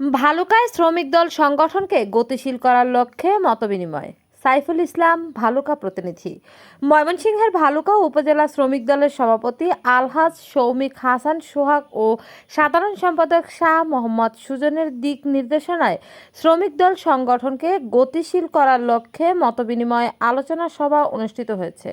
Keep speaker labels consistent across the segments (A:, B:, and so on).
A: ভালুকায় শ্রমিক দল সংগঠনকে গতিশীল করার লক্ষ্যে মতবিনিময়। সাইফুল ইসলাম, ভালুকা প্রতিনিধি। ময়মনসিংহের ভালুকা উপজেলা শ্রমিক দলের সভাপতি আলহাজ সৌমিক হাসান, সোহাগ ও সাধারণ সম্পাদক শাহ মোহাম্মদ সুজনের দিক নির্দেশনায় শ্রমিক দল সংগঠনকে গতিশীল করার লক্ষ্যে মতবিনিময় আলোচনা সভা অনুষ্ঠিত হয়েছে।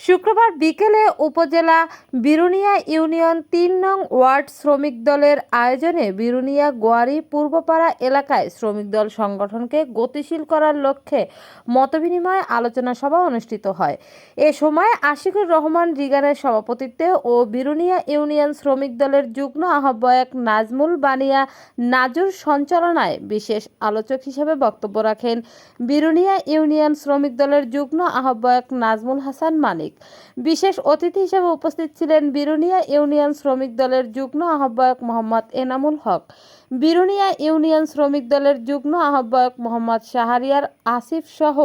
A: শুক্রবার বিকেলে উপজেলা বিরুনিয়া ইউনিয়ন তিন নং ওয়ার্ড শ্রমিক দলের আয়োজনে বিরুনিয়া গোয়ারি পূর্বপাড়া এলাকায় শ্রমিক দল সংগঠনকে গতিশীল করার লক্ষ্যে মতবিনিময় আলোচনা সভা অনুষ্ঠিত হয়। এ সময় আশিকুর রহমান রিগানের সভাপতিত্বে ও বিরুনিয়া ইউনিয়ন শ্রমিক দলের যুগ্ম আহ্বায়ক নাজমুল বানিয়া নাজুর সঞ্চালনায় বিশেষ আলোচক হিসেবে বক্তব্য রাখেন। বিরুনিয়া ইউনিয়ন শ্রমিক দলের যুগ্ম আহ্বায়ক নাজমুল হাসান মানিক বিশেষ অতিথি হিসেবে উপস্থিত ছিলেন বিরুনিয়া ইউনিয়ন শ্রমিক দলের যুগ্ম আহ্বায়ক মোহাম্মদ এনামুল হক। বিরুনিয়া ইউনিয়ন শ্রমিক দলের যুগ্ম আহ্বায়ক মোহাম্মদ শাহরিয়ার আসিফ সহ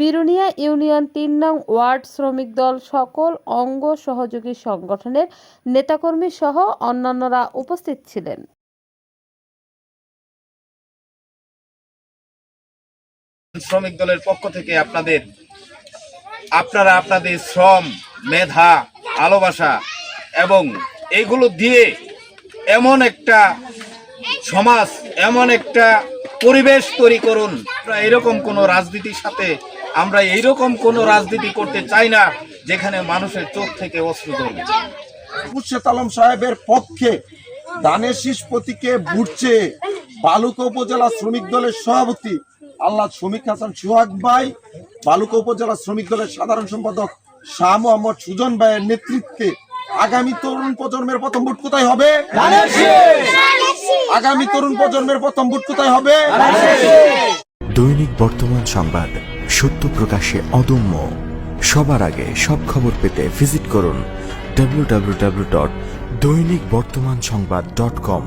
A: বিরুনিয়া ইউনিয়ন তিন নং ওয়ার্ড শ্রমিক দল সকল অঙ্গ সহযোগী সংগঠনের নেতাকর্মী সহ অন্যান্যরা উপস্থিত ছিলেন।
B: শ্রমিক দলের পক্ষ থেকে আপনাদের আপনারা আপনাদের শ্রম, মেধা, ভালোবাসা এবং এগুলো দিয়ে এমন একটা সমাজ, এমন একটা পরিবেশ তৈরি করুন। এরকম কোনো রাজনীতির সাথে, আমরা এইরকম কোনো রাজনীতি করতে চাই না যেখানে মানুষের চোখ থেকে অশ্রু ধরবে।
C: মুর্শেদ আলম সাহেবের পক্ষে দানের শীষ প্রতীকে বালুকা উপজেলা শ্রমিক দলের সভাপতি আল্লাহ শ্রমিক হাসান সোহাগ ভাই। বালুকা উপজেলা শ্রমিক দলের সাধারণ সম্পাদক শাহ মোহাম্মদ সুজন ভাইয়ের নেতৃত্বে আগামী তরুণ প্রজন্মের প্রথম ভোট কোথায় হবে? আগামী তরুণ প্রজন্মের প্রথম ভোট কোথায় হবে?
D: দৈনিক বর্তমান সংবাদ, সত্য প্রকাশে অদম্য। সবার আগে সব খবর পেতে ভিজিট করুন ডাব্লিউ ডট দৈনিক বর্তমান সংবাদ ডট কম